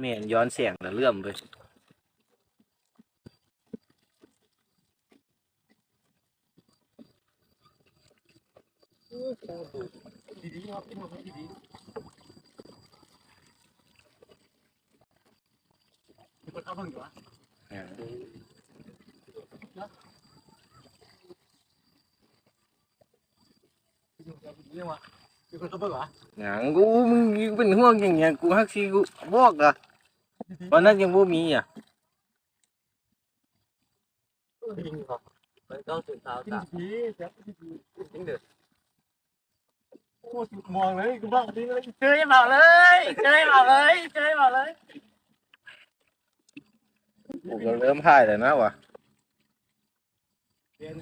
แม่นย้อนเสียงแล้วเลื่อมไปดีๆครับพี่น้องดีๆมีคนเข้าเพิ่งอยู่วะอ่าพี่น้อง ดีๆวะมีคนเข้าเพิ่งเหรอหยังกูมึงเป็นห่วงอย่างเงี้ยกูฮักซีกูบอกอะวันนั้นยังบ่มีอะจริงครับมันต้องถึงเท้าจริงตาดีแซ่บจริงจริงเดือดโอ้สุดมองเลยกูบ้าจริงเลยเจอให้เมาเลยเจอให้เมาเลยเจอให้เมาเลยกูก็เริ่มพ่ายแล้วนะวะเรียน